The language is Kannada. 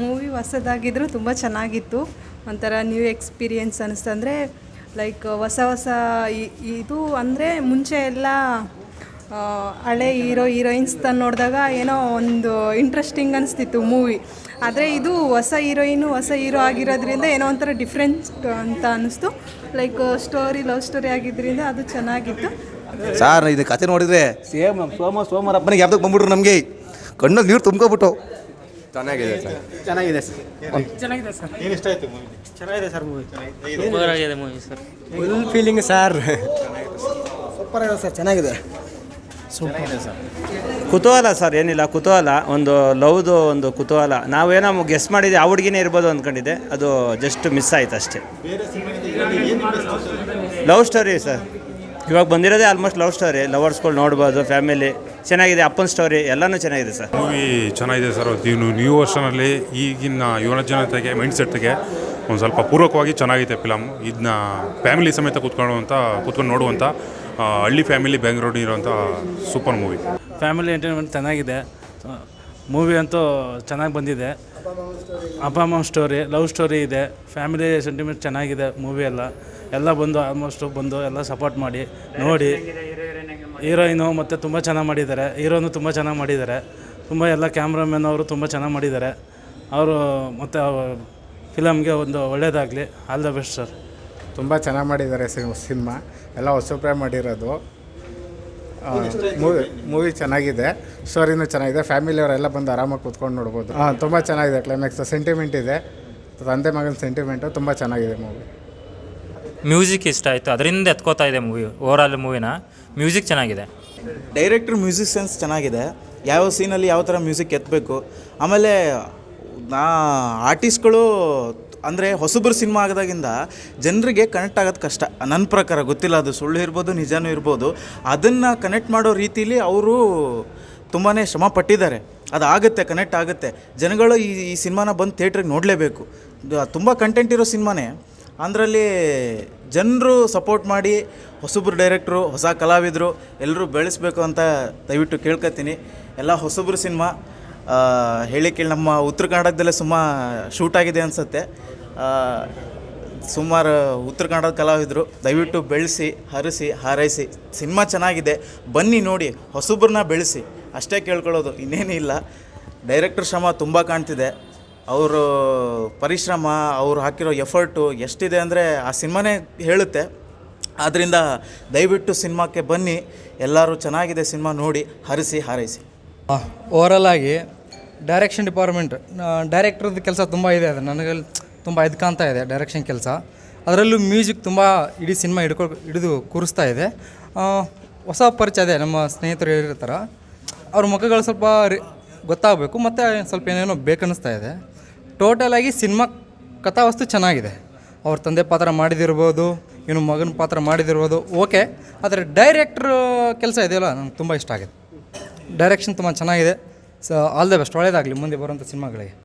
ಮೂವಿ ಹೊಸದಾಗಿದ್ದರೂ ತುಂಬ ಚೆನ್ನಾಗಿತ್ತು. ಒಂಥರ ನ್ಯೂ ಎಕ್ಸ್ಪೀರಿಯೆನ್ಸ್ ಅನಿಸ್ತು ಅಂದರೆ ಲೈಕ್ ಹೊಸ ಹೊಸ ಇದು ಅಂದರೆ ಮುಂಚೆ ಎಲ್ಲ ಹಳೆ ಹೀರೋ ಹೀರೋಯಿನ್ಸ್ ತಂದು ನೋಡಿದಾಗ ಏನೋ ಒಂದು ಇಂಟ್ರೆಸ್ಟಿಂಗ್ ಅನಿಸ್ತಿತ್ತು ಮೂವಿ. ಆದರೆ ಇದು ಹೊಸ ಹೀರೋಯಿನು ಹೊಸ ಹೀರೋ ಆಗಿರೋದ್ರಿಂದ ಏನೋ ಒಂಥರ ಡಿಫ್ರೆನ್ಸ್ ಅಂತ ಅನ್ನಿಸ್ತು ಲೈಕ್ ಸ್ಟೋರಿ ಲವ್ ಸ್ಟೋರಿ ಆಗಿದ್ದರಿಂದ ಅದು ಚೆನ್ನಾಗಿತ್ತು. ಸಾರ್ ಇದು ಕತೆ ನೋಡಿದರೆ ಸೇಮ್ ಸೋಮ, ಸೋಮರಪ್ಪನಿಗೆ ಯಾವ್ದಕ್ಕೆ ಬಂದ್ಬಿಟ್ರು ನಮಗೆ. ಕಣ್ಣಲ್ಲಿ ನೀರು ತುಂಬ್ಕೊಬಿಟ್ಟು ಚೆನ್ನಾಗಿದೆ ಸರ್. ಚೆನ್ನಾಗಿದೆ sir. ಸೂಪರಾಗಿದೆ movie sir full feeling sir. Super ಆಗಿದೆ ಸರ್ ಚೆನ್ನಾಗಿದೆ. ಕುತೂಹಲ ಸರ್ ಏನಿಲ್ಲ ಕುತೂಹಲ. ಒಂದು ಲವ್ದು ಒಂದು ಕುತೂಹಲ. ನಾವೇನೋ ಗೆಸ್ ಮಾಡಿದ್ದೆ ಆ ಹುಡುಗಿನೇ ಇರ್ಬೋದು ಅಂದ್ಕೊಂಡಿದ್ದೆ ಅದು ಜಸ್ಟ್ ಮಿಸ್ ಆಯ್ತು ಅಷ್ಟೇ. Love story sir? ಇವಾಗ ಬಂದಿರೋದೇ ಆಲ್ಮೋಸ್ಟ್ ಲವ್ ಸ್ಟೋರಿ ಲವರ್ಸ್ಗಳು ನೋಡ್ಬೋದು ಫ್ಯಾಮಿಲಿ ಚೆನ್ನಾಗಿದೆ ಅಪ್ಪನ ಸ್ಟೋರಿ ಎಲ್ಲನೂ ಚೆನ್ನಾಗಿದೆ ಸರ್. ಮೂವಿ ಚೆನ್ನಾಗಿದೆ ಸರ್. ಇದು ನ್ಯೂ ವರ್ಷನಲ್ಲಿ ಈಗಿನ ಯುವ ಜನತೆಗೆ ಮೈಂಡ್ ಸೆಟ್ಗೆ ಒಂದು ಸ್ವಲ್ಪ ಪೂರ್ವಕವಾಗಿ ಚೆನ್ನಾಗಿದೆ ಫಿಲಮ್ ಇದನ್ನ ಫ್ಯಾಮಿಲಿ ಸಮೇತ ಕೂತ್ಕೊಳ್ಳುವಂಥ ಕೂತ್ಕೊಂಡು ನೋಡುವಂಥ ಹಳ್ಳಿ ಫ್ಯಾಮಿಲಿ ಬೆಂಗಳೂರು ಇರುವಂಥ ಸೂಪರ್ ಮೂವಿ ಫ್ಯಾಮಿಲಿ ಎಂಟರ್ಟೈನ್ಮೆಂಟ್ ಚೆನ್ನಾಗಿದೆ. ಮೂವಿ ಅಂತೂ ಚೆನ್ನಾಗಿ ಬಂದಿದೆ. ಅಪ್ಪ ಅಮ್ಮ ಸ್ಟೋರಿ ಲವ್ ಸ್ಟೋರಿ ಇದೆ. ಫ್ಯಾಮಿಲಿ ಸೆಂಟಿಮೆಂಟ್ ಚೆನ್ನಾಗಿದೆ ಮೂವಿ ಎಲ್ಲ. ಎಲ್ಲ ಬಂದು ಆಲ್ಮೋಸ್ಟು ಬಂದು ಎಲ್ಲ ಸಪೋರ್ಟ್ ಮಾಡಿ ನೋಡಿ. ಹೀರೋಯಿನು ಮತ್ತು ತುಂಬ ಚೆನ್ನಾಗಿ ಮಾಡಿದ್ದಾರೆ. ಹೀರೋನು ತುಂಬ ಚೆನ್ನಾಗಿ ಮಾಡಿದ್ದಾರೆ. ತುಂಬ ಎಲ್ಲ ಕ್ಯಾಮ್ರಾಮನ್ ಅವರು ತುಂಬ ಚೆನ್ನಾಗಿ ಮಾಡಿದ್ದಾರೆ. ಅವರು ಮತ್ತು ಫಿಲಮ್ಗೆ ಒಂದು ಒಳ್ಳೆಯದಾಗಲಿ ಆಲ್ ದ ಬೆಸ್ಟ್ ಸರ್. ತುಂಬ ಚೆನ್ನಾಗಿ ಮಾಡಿದ್ದಾರೆ ಸಿನಿಮಾ. ಎಲ್ಲ ಹೊಸಬ್ರೆ ಮಾಡಿರೋದು. ಮೂವಿ ಮೂವಿ ಚೆನ್ನಾಗಿದೆ. ಸ್ಟೋರಿನೂ ಚೆನ್ನಾಗಿದೆ. ಫ್ಯಾಮಿಲಿಯವರೆಲ್ಲ ಬಂದು ಆರಾಮಾಗಿ ಕೂತ್ಕೊಂಡು ನೋಡ್ಬೋದು. ಹಾಂ. ತುಂಬ ಚೆನ್ನಾಗಿದೆ ಕ್ಲೈಮ್ಯಾಕ್ಸ್ ಸೆಂಟಿಮೆಂಟ್ ಇದೆ. ತಂದೆ ಮಗನ ಸೆಂಟಿಮೆಂಟು ತುಂಬ ಚೆನ್ನಾಗಿದೆ ಮೂವಿ. ಮ್ಯೂಸಿಕ್ ಇಷ್ಟ ಆಯಿತು. ಅದರಿಂದ ಎತ್ಕೋತಾ ಇದೆ ಮೂವಿ ಓವರಾಲ್ ಮೂವಿನ ಮ್ಯೂಸಿಕ್ ಚೆನ್ನಾಗಿದೆ. ಡೈರೆಕ್ಟ್ರ್ ಮ್ಯೂಸಿಕ್ ಸೆನ್ಸ್ ಚೆನ್ನಾಗಿದೆ. ಯಾವ ಸೀನಲ್ಲಿ ಯಾವ ಥರ ಮ್ಯೂಸಿಕ್ ಎತ್ತಬೇಕು ಆಮೇಲೆ ನಾ ಆರ್ಟಿಸ್ಟ್ಗಳು ಅಂದರೆ ಹೊಸಬ್ರ ಸಿನಿಮಾ ಆಗದಾಗಿಂದ ಜನರಿಗೆ ಕನೆಕ್ಟ್ ಆಗೋದು ಕಷ್ಟ. ನನ್ನ ಪ್ರಕಾರ ಗೊತ್ತಿಲ್ಲ, ಅದು ಸುಳ್ಳು ಇರ್ಬೋದು, ನಿಜನೂ ಇರ್ಬೋದು. ಅದನ್ನು ಕನೆಕ್ಟ್ ಮಾಡೋ ರೀತಿಲಿ ಅವರು ತುಂಬಾ ಶ್ರಮ ಪಟ್ಟಿದ್ದಾರೆ. ಅದು ಆಗುತ್ತೆ ಕನೆಕ್ಟ್ ಆಗುತ್ತೆ. ಜನಗಳು ಈ ಈ ಸಿನಿಮಾನ ಬಂದು ಥಿಯೇಟ್ರಿಗೆ ನೋಡಲೇಬೇಕು. ತುಂಬ ಕಂಟೆಂಟ್ ಇರೋ ಸಿನಿಮಾನೇ. ಅದರಲ್ಲಿ ಜನರು ಸಪೋರ್ಟ್ ಮಾಡಿ ಹೊಸಬ್ರು ಡೈರೆಕ್ಟ್ರು ಹೊಸ ಕಲಾವಿದರು ಎಲ್ಲರೂ ಬೆಳೆಸಬೇಕು ಅಂತ ದಯವಿಟ್ಟು ಕೇಳ್ಕೊತೀನಿ ಎಲ್ಲ ಹೊಸಬ್ರು ಸಿನಿಮಾ ಹೇಳಿ ಕೇಳಿ, ನಮ್ಮ ಉತ್ತರ ಕನ್ನಡದಲ್ಲೇ ಸುಮ್ಮ ಶೂಟ್ ಆಗಿದೆ ಅನಿಸುತ್ತೆ. ಸುಮಾರು ಉತ್ತರ ಕನ್ನಡದ ಕಲಾವಿದರು, ದಯವಿಟ್ಟು ಬೆಳೆಸಿ, ಹರಿಸಿ, ಹಾರೈಸಿ. ಸಿನಿಮಾ ಚೆನ್ನಾಗಿದೆ. ಬನ್ನಿ ನೋಡಿ, ಹೊಸಬ್ರನ್ನ ಬೆಳೆಸಿ. ಅಷ್ಟೇ ಕೇಳ್ಕೊಳ್ಳೋದು, ಇನ್ನೇನೂ ಇಲ್ಲ. ಡೈರೆಕ್ಟರ್ ಶ್ರಮ ತುಂಬ ಕಾಣ್ತಿದೆ. ಅವರು ಪರಿಶ್ರಮ, ಅವ್ರು ಹಾಕಿರೋ ಎಫರ್ಟು ಎಷ್ಟಿದೆ ಅಂದರೆ ಆ ಸಿನಿಮಾನೇ ಹೇಳುತ್ತೆ. ಆದ್ದರಿಂದ ದಯವಿಟ್ಟು ಸಿನಿಮಾಕ್ಕೆ ಬನ್ನಿ, ಎಲ್ಲರೂ ಚೆನ್ನಾಗಿದೆ ಸಿನಿಮಾ ನೋಡಿ, ಹರಿಸಿ, ಹಾರೈಸಿ. ಓವರಲ್ ಆಗಿ ಡೈರೆಕ್ಷನ್ ಡಿಪಾರ್ಟ್ಮೆಂಟ್ ಡೈರೆಕ್ಟ್ರದ್ದು ಕೆಲಸ ತುಂಬ ಇದೆ, ಅದು ನನಗೆ ತುಂಬ ಇದು ಕಾಣ್ತಾ ಇದೆ ಡೈರೆಕ್ಷನ್ ಕೆಲಸ. ಅದರಲ್ಲೂ ಮ್ಯೂಸಿಕ್ ತುಂಬ ಇಡೀ ಸಿನಿಮಾ ಹಿಡ್ಕೊ ಹಿಡಿದು ಕೂರಿಸ್ತಾ ಇದೆ. ಹೊಸ ಪರಿಚಯ ಇದೆ, ನಮ್ಮ ಸ್ನೇಹಿತರು ಹೇಳಿರ್ತಾರೆ. ಅವ್ರ ಮುಖಗಳು ಸ್ವಲ್ಪ ಗೊತ್ತಾಗಬೇಕು, ಮತ್ತು ಸ್ವಲ್ಪ ಏನೇನೋ ಬೇಕನ್ನಿಸ್ತಾ ಇದೆ. ಟೋಟಲಾಗಿ ಸಿನಿಮಾ ಕಥಾವಸ್ತು ಚೆನ್ನಾಗಿದೆ. ಅವ್ರ ತಂದೆ ಪಾತ್ರ ಮಾಡಿದಿರ್ಬೋದು, ಇನ್ನು ಮಗನ ಪಾತ್ರ ಮಾಡಿದಿರ್ಬೋದು ಓಕೆ ಆದರೆ ಡೈರೆಕ್ಟ್ರ್ ಕೆಲಸ ಇದೆಯಲ್ಲ ನನಗೆ ತುಂಬ ಇಷ್ಟ ಆಗಿದೆ. ಡೈರೆಕ್ಷನ್ ತುಂಬ ಚೆನ್ನಾಗಿದೆ. ಸೊ ಆಲ್ ದ ಬೆಸ್ಟ್ ಒಳ್ಳೆಯದಾಗಲಿ ಮುಂದೆ ಬರುವಂಥ ಸಿನಿಮಾಗಳಿಗೆ